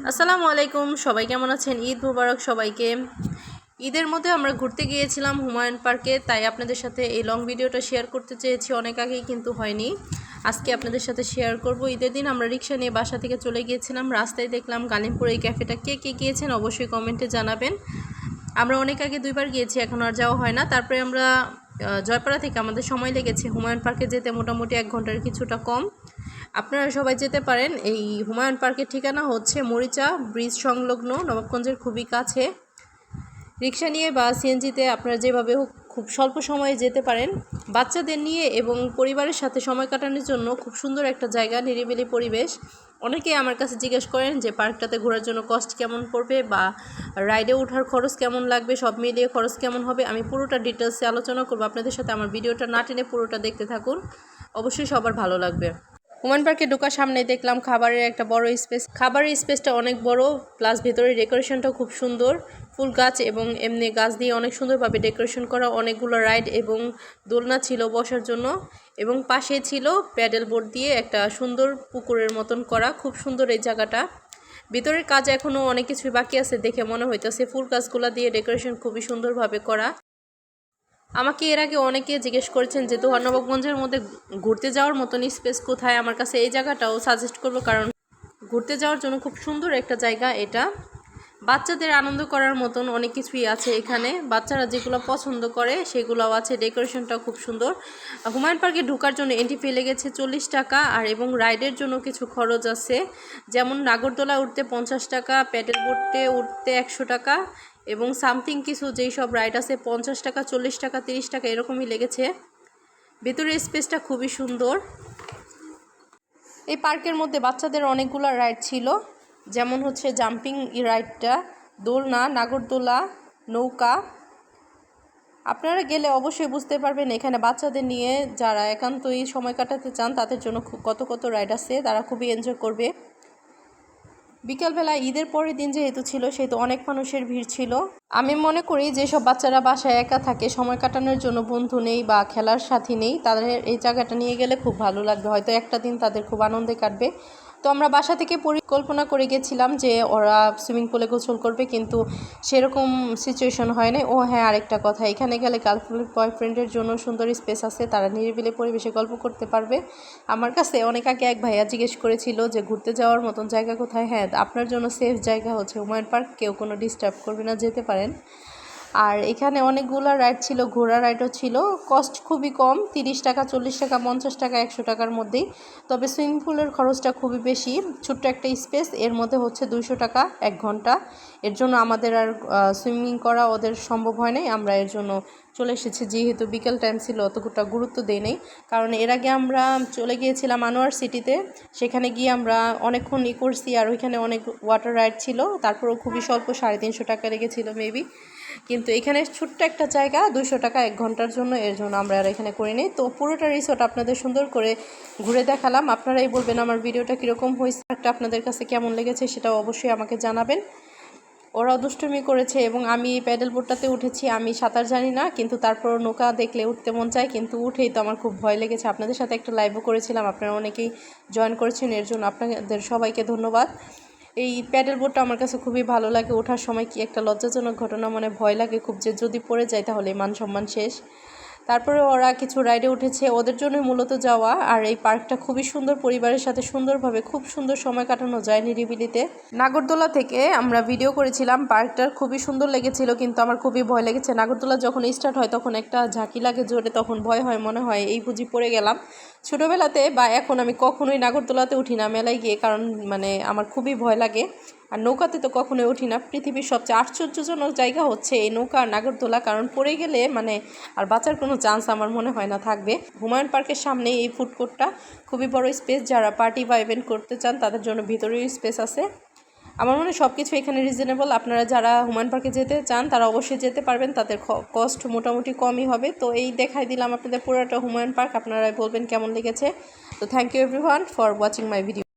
আসসালামু আলাইকুম, সবাই কেমন আছেন? ঈদ মুবারক সবাইকে। ঈদের মধ্যে আমরা ঘুরতে গিয়েছিলাম হুমায়ুন পার্কে, তাই আপনাদের সাথে এই লং ভিডিওটা শেয়ার করতে চেয়েছি। অনেক আগেই কিন্তু হয়নি। আজকে আপনাদের সাথে শেয়ার করব। ঈদের দিন আমরা রিক্সা নিয়ে বাসা থেকে চলে গিয়েছিলাম। রাস্তায় দেখলাম গালিমপুর এই ক্যাফেটা কে কে গিয়েছেন? অবশ্যই কমেন্টে জানাবেন। আমরা অনেক আগে দুইবার গিয়েছি, এখন আর যাওয়া হয় না। তারপরে আমরা জয়পাড়া থেকে আমাদের সময় লেগেছে। হুমায়ুন পার্কে যেতে মোটামুটি এক ঘণ্টার কিছুটা কম। আপনারা সবাই যেতে পারেন। এই হুমায়ুন পার্কের ঠিকানা হচ্ছে মরিচা ব্রিজ সংলগ্ন নবাবগঞ্জের খুবই কাছে। রিক্সা নিয়ে বা সিএনজিতে আপনারা যেভাবে হোক খুব স্বল্প সময়ে যেতে পারেন। বাচ্চাদের নিয়ে এবং পরিবারের সাথে সময় কাটানোর জন্য খুব সুন্দর একটা জায়গা, নিরিবিলি পরিবেশ। অনেকেই আমার কাছে জিজ্ঞেস করেন যে পার্কটাতে ঘোরার জন্য কস্ট কেমন পড়বে বা রাইডে ওঠার খরচ কেমন লাগবে, সব মিলিয়ে খরচ কেমন হবে? আমি পুরোটা ডিটেলসে আলোচনা করব। আপনাদের সাথে আমার ভিডিওটা না টেনে পুরোটা দেখতে থাকুন। অবশ্যই সবার ভালো লাগবে। হুমান পার্কে ঢোকার সামনে দেখলাম খাবারের একটা বড় স্পেস। খাবারের স্পেসটা অনেক বড়, প্লাস ভেতরে ডেকোরেশনটাও খুব সুন্দর। ফুল গাছ এবং এমনি গাছ দিয়ে অনেক সুন্দরভাবে ডেকোরেশন করা, অনেকগুলো রাইড এবং দোলনা ছিল বসার জন্য। এবং পাশে ছিল প্যাডেল বোর্ড দিয়ে একটা সুন্দর পুকুরের মতন করা, খুব সুন্দর এই জায়গাটা। ভিতরের কাজ এখনও অনেক কিছুই বাকি আছে দেখে মনে হইতেছে ফুল গাছগুলা দিয়ে ডেকোরেশন খুবই সুন্দরভাবে করা। আমাকে এর আগে অনেকে জিজ্ঞেস করেছেন যে দোহানবাবগঞ্জের মধ্যে ঘুরতে যাওয়ার মতন স্পেস কোথায়? আমার কাছে এই জায়গাটাও সাজেস্ট করব কারণ ঘুরতে যাওয়ার জন্য খুব সুন্দর একটা জায়গা এটা। বাচ্চাদের আনন্দ করার মতন অনেক কিছুই আছে এখানে। বাচ্চারা যেগুলো পছন্দ করে সেগুলোও আছে। ডেকোরেশনটাও খুব সুন্দর। হুমায়ুন পার্কে ঢোকার জন্য এন্ট্রি ফি লেগেছে চল্লিশ টাকা আর এবং রাইডের জন্য কিছু খরচ আছে। যেমন নাগরদোলা উঠতে পঞ্চাশ টাকা প্যাডেল বোটে উঠতে একশো টাকা এবং সামথিং কিছু যেই সব রাইড আছে, পঞ্চাশ টাকা, চল্লিশ টাকা, তিরিশ টাকা, এরকমই লেগেছে। ভেতরের স্পেসটা খুবই সুন্দর। এই পার্কের মধ্যে বাচ্চাদের অনেকগুলো রাইড ছিল। যেমন হচ্ছে জাম্পিং রাইডটা, দোলনা, নাগরদোলা, নৌকা। আপনারা গেলে অবশ্যই বুঝতে পারবেন এখানে বাচ্চাদের নিয়ে যারা একান্তই সময় কাটাতে চান, তাদের জন্য কত কত রাইড আছে, তারা খুবই এনজয় করবে। বিকালবেলা ঈদের পরের দিন যেহেতু ছিল, সেহেতু অনেক মানুষের ভিড় ছিল। আমি মনে করি যেসব বাচ্চারা বাসায় একা থাকে, সময় কাটানোর জন্য বন্ধু নেই বা খেলার সাথী নেই, তাদের এই জায়গাটা নিয়ে গেলে খুব ভালো লাগবে। হয়তো একটা দিন তাদের খুব আনন্দে কাটবে। তো আমরা বাসা থেকে পরিকল্পনা করে গেছিলাম যে ওরা সুইমিং পুলে গোসল করবে, কিন্তু সেরকম সিচুয়েশন হয় না ও হ্যাঁ আরেকটা কথা, এখানে গেলে গার্লফ্রেন্ড বয়ফ্রেন্ডের জন্য সুন্দর স্পেস আছে, তারা নিরিবিলি পরিবেশে গল্প করতে পারবে। আমার কাছে অনেক আগে এক ভাইয়া জিজ্ঞেস করেছিল যে ঘুরতে যাওয়ার মতন জায়গা কোথায়? হ্যাঁ আপনার জন্য সেফ জায়গা হচ্ছে হুমায়ুন পার্ক, কেউ কোনো ডিস্টার্ব করবে না, যেতে পারেন। আর এখানে অনেকগুলো রাইড ছিল, ঘোড়া রাইডও ছিল। কস্ট খুবই কম, তিরিশ টাকা, চল্লিশ টাকা, পঞ্চাশ টাকা, একশো টাকার মধ্যেই। তবে সুইমিং পুলের খরচটা খুবই বেশি। ছোট্ট একটা স্পেস এর মধ্যে হচ্ছে দুইশো টাকা, এক ঘণ্টা। এর জন্য আমাদের আর সুইমিং করা ওদের সম্ভব হয় নাই। আমরা এর জন্য চলে এসেছি, যেহেতু বিকেল টাইম ছিল, অতটা গুরুত্ব দেই নেই। কারণ এর আগে আমরা চলে গিয়েছিলাম আনোয়ার সিটিতে সেখানে গিয়ে আমরা অনেকক্ষণ ই করছি, আর ওইখানে অনেক ওয়াটার রাইড ছিল। তারপরেও খুবই স্বল্প, সাড়ে তিনশো টাকা লেগেছিল মেবি কিন্তু এখানে ছোট্ট একটা জায়গা দুশো টাকা এক ঘণ্টার জন্য, এর জন্য আমরা আর এখানে করি নিই। তো পুরোটা রিসোর্ট আপনাদের সুন্দর করে ঘুরে দেখালাম। আপনারাই বলবেন আমার ভিডিওটা কীরকম হয়েছে একটা আপনাদের কাছে কেমন লেগেছে সেটা অবশ্যই আমাকে জানাবেন। ওরাও দুষ্টুমি করেছে এবং আমি প্যাডেল বোর্ডটাতে উঠেছি, আমি সাঁতার জানি না, কিন্তু তারপর নৌকা দেখলে উঠতে মন চায়, কিন্তু উঠেই তো আমার খুব ভয় লেগেছে। আপনাদের সাথে একটা লাইভও করেছিলাম, আপনারা অনেকেই জয়েন করেছেন, এর জন্য আপনাদের সবাইকে ধন্যবাদ। এই প্যাডেল বোর্ডটা আমার কাছে খুবই ভালো লাগে। ওঠার সময় কি একটা লজ্জাজনক ঘটনা মানে ভয় লাগে খুব যে যদি পড়ে যায় তাহলে মান সম্মান শেষ। তারপরে ওরা কিছু রাইডে উঠেছে। ওদের জন্য মূলত যাওয়া। আর এই পার্কটা খুবই সুন্দর পরিবারের সাথে সুন্দরভাবে খুব সুন্দর সময় কাটানো যায় নিরিবিলিতে। নাগরদোলা থেকে আমরা ভিডিও করেছিলাম। পার্কটার খুবই সুন্দর লেগেছিল, কিন্তু আমার খুবই ভয় লেগেছে। নাগরদোলা যখন স্টার্ট হয়, তখন একটা ঝাঁকি লাগে জোরে, তখন ভয় হয়, মনে হয় এই বুঝি পড়ে গেলাম। ছোটোবেলাতে বা এখন আমি কখনোই নাগরদোলাতে উঠি না মেলায় গিয়ে, কারণ মানে আমার খুবই ভয় লাগে। আর নৌকাতে তো কখনোই উঠি না। পৃথিবীর সবচেয়ে আশ্চর্যজনক জায়গা হচ্ছে এই নৌকা আর নাগরদোলা, কারণ পড়ে গেলে মানে আর বাঁচার কোনো চান্স আমার মনে হয় না থাকবে। হুমায়ুন পার্কের সামনে এই ফুড কোর্টটা খুবই বড় স্পেস যারা পার্টি বা ইভেন্ট করতে চান তাদের জন্য ভিতরেই স্পেস আছে। আমার মনে হয় সব কিছু এখানে রিজনেবল আপনারা যারা হুমায়ুন পার্কে যেতে চান, তারা অবশ্যই যেতে পারবেন। তাদের কস্ট মোটামুটি কমই হবে। তো এই দেখাই দিলাম আপনাদের পুরোটা হুমায়ুন পার্ক। আপনারা বলবেন কেমন লেগেছে। তো thank you everyone for watching my video